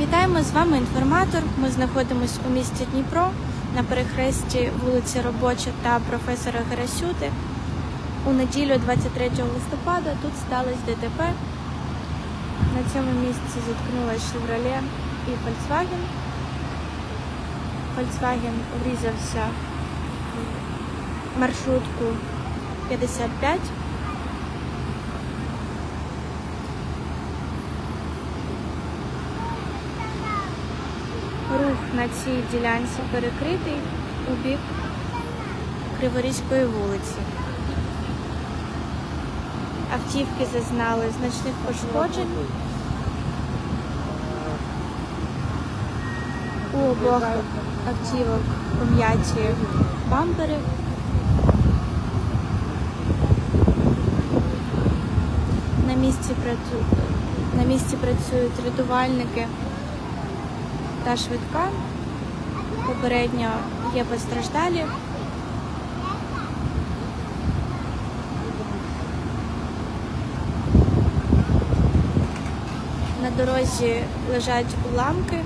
Вітаємо з вами інформатор. Ми знаходимося у місті Дніпро на перехресті вулиці Робоча та професора Герасюти. У неділю 23 листопада тут сталося ДТП. На цьому місці зіткнулася Chevrolet і Volkswagen. Volkswagen врізався в маршрутку 55. Рух на цій ділянці перекритий у бік Криворізької вулиці. Автівки зазнали значних пошкоджень. У обох автівок пом'яті бампери. На місці, працю... на місці працюють рятувальники та швидка. Попередньо є постраждалі. На дорозі лежать уламки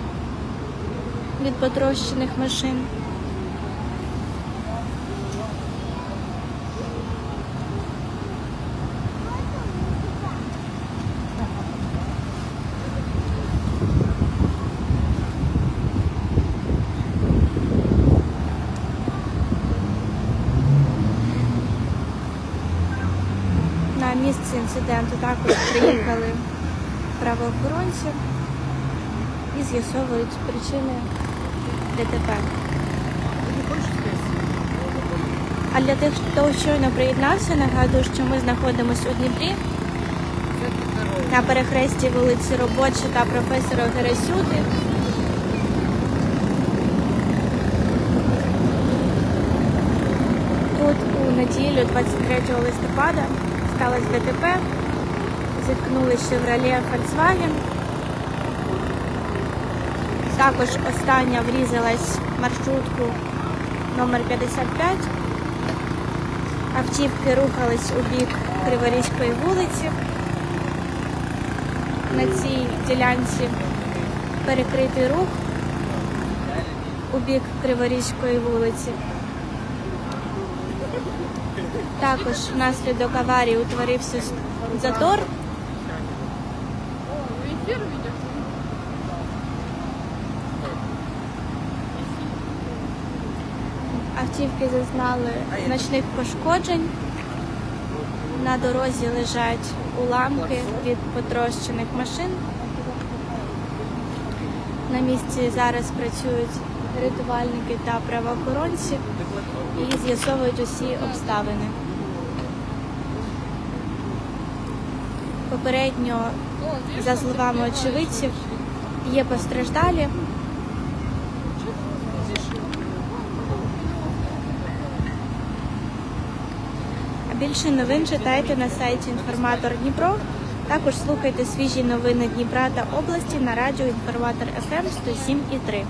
від потрощених машин. На місце інциденту також приїхали правоохоронці і з'ясовують причини ДТП. А для тих, хто щойно приєднався, нагадую, що ми знаходимося у Дніпрі на перехресті вулиці Робоча та професора Герасюти. Тут у неділю, 23 листопада, сталося ДТП. Зіткнулися Chevrolet Volkswagen. Також остання врізалась маршрутку номер 55. Автівки рухались у бік Криворізької вулиці. На цій ділянці перекритий рух у бік Криворізької вулиці. Також внаслідок аварії утворився затор. Автівки зазнали значних пошкоджень. На дорозі лежать уламки від потрощених машин. На місці зараз працюють рятувальники та правоохоронці і з'ясовують усі обставини. Попередньо, за словами очевидців, є постраждалі. А більше новин читайте на сайті Інформатор Дніпро. Також слухайте свіжі новини Дніпра та області на радіо Інформатор ФМ 107,3.